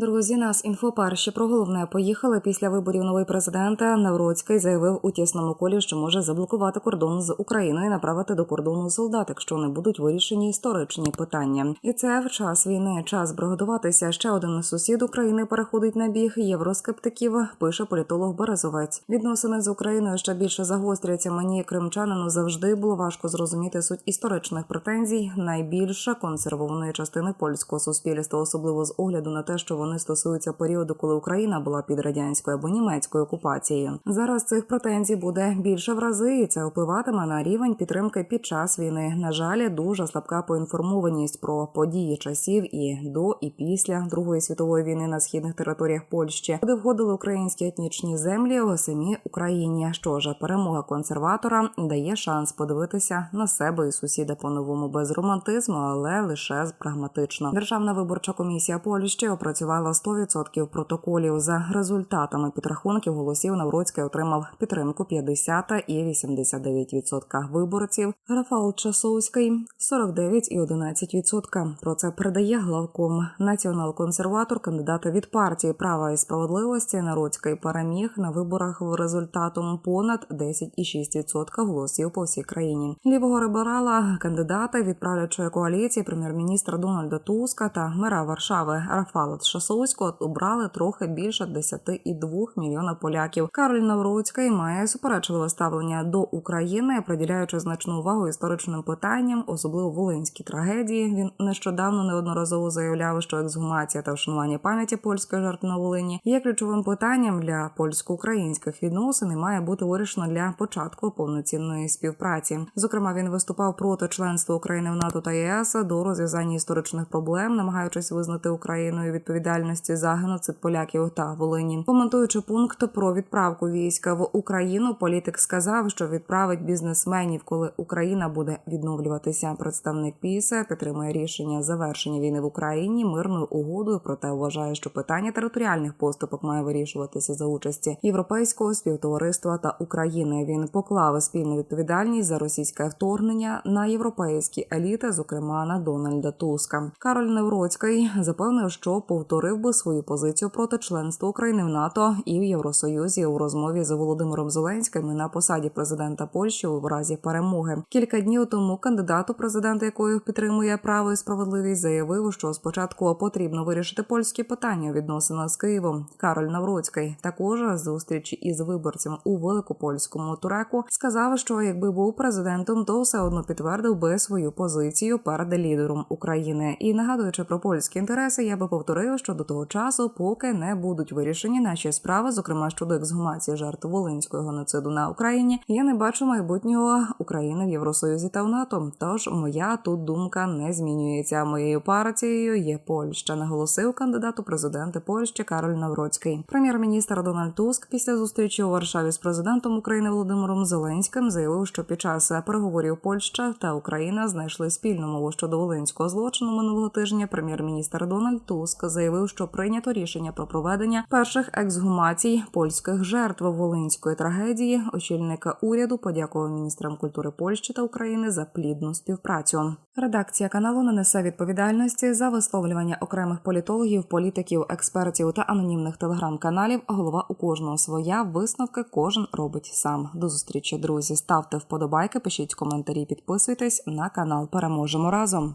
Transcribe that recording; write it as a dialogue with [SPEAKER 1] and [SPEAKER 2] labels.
[SPEAKER 1] Друзі, нас інфоперші про головне поїхали після виборів новий президент Навроцький заявив у тісному колі, що може заблокувати кордон з Україною і направити до кордону солдат, якщо не будуть вирішені історичні питання. І це в час війни час бригадуватися. Ще один сусід України переходить на біг євроскептиків. Пише політолог Березовець. Відносини з Україною ще більше загостряться. Мені кримчанину завжди було важко зрозуміти суть історичних претензій найбільше консервованої частини польського суспільства, особливо з огляду на те, що вони стосуються періоду, коли Україна була під радянською або німецькою окупацією. Зараз цих претензій буде більше в рази, і це впливатиме на рівень підтримки під час війни. На жаль, дуже слабка поінформованість про події часів і до і після Другої світової війни на східних територіях Польщі, куди входили українські етнічні землі у самій Україні. Що ж, перемога консерватора дає шанс подивитися на себе і сусіда по-новому без романтизму, але лише прагматично. Державна виборча комісія Польщі опрацювала 100% протоколів. За результатами підрахунків голосів Навроцький отримав підтримку 50 і 89% виборців. Рафал Часовський 49,11%. Про це передає главком націонал-консерватор, кандидата від партії права і справедливості. Народський переміг на виборах результатом понад 10,6% голосів по всій країні. Лівого ліберала кандидата від правлячої коаліції прем'єр-міністра Дональда Туска та мера Варшави Рафала Шасовського обрали трохи більше 10,2 мільйона поляків. Кароль Навроцький має суперечливе ставлення до України, приділяючи значну увагу історичним питанням, особливо волинській трагедії. Він нещодавно неодноразово заявляв, що ексгумація та вшанування пам'яті польської жертв на Волині є ключовим питанням для польсько-українських відносин і має бути вирішено для початку повноцінної співпраці. Зокрема, він виступав проти членства України в НАТО та ЄС до розв'язання історичних проблем, намагаючись визнати Україною відповідальності за геноцид поляків та Волині. Коментуючи пункт про відправку війська в Україну, політик сказав, що відправить бізнесменів, коли Україна буде відновлюватися. Представник ПІСа підтримує рішення завершення війни в Україні мирною угодою, проте вважає, що питання територіальних поступок має вирішуватися за участі європейського співтовариства та України. Він поклав спільну відповідальність за російське вторгнення на європейські еліти, зокрема на Дональда Туска. Кароль Невроцький запевнив, що повторив би свою позицію проти членства України в НАТО і в Євросоюзі у розмові з Володимиром Зеленським на посаді президента Польщі у разі перемоги. Кілька днів тому кандидат у президента, якою підтримує право і справедливість, заявив, що спочатку потрібно вирішити польські питання у відносинах з Києвом. Кароль Навроцький також зустрічі із виборцем у великопольському туреку сказав, що якби був президентом, то все одно підтвердив би свою позицію перед лідером України. І нагадуючи про польські інтереси, я би повторив, що до того часу, поки не будуть вирішені наші справи, зокрема щодо ексгумації жертв волинського геноциду на Україні, я не бачу майбутнього України в Євросоюзі та в НАТО. Тож моя тут думка не змінюється. Моєю партією є Польща, наголосив кандидат у президенти Польщі Кароль Навроцький. Прем'єр-міністр Дональд Туск після зустрічі у Варшаві з президентом України Володимиром Зеленським заявив, що під час переговорів Польща та Україна знайшли спільну мову щодо волинського злочину минулого тижня. Прем'єр-міністр Дональд Туск заявив, що прийнято рішення про проведення перших ексгумацій польських жертв волинської трагедії. Очільника уряду подякував міністрам культури Польщі та України за плідну співпрацю. Редакція каналу не несе відповідальності за висловлювання окремих політологів, політиків, експертів та анонімних телеграм-каналів. Голова у кожного своя висновки кожен робить сам. До зустрічі, друзі. Ставте вподобайки, пишіть коментарі, підписуйтесь на канал. Переможемо разом.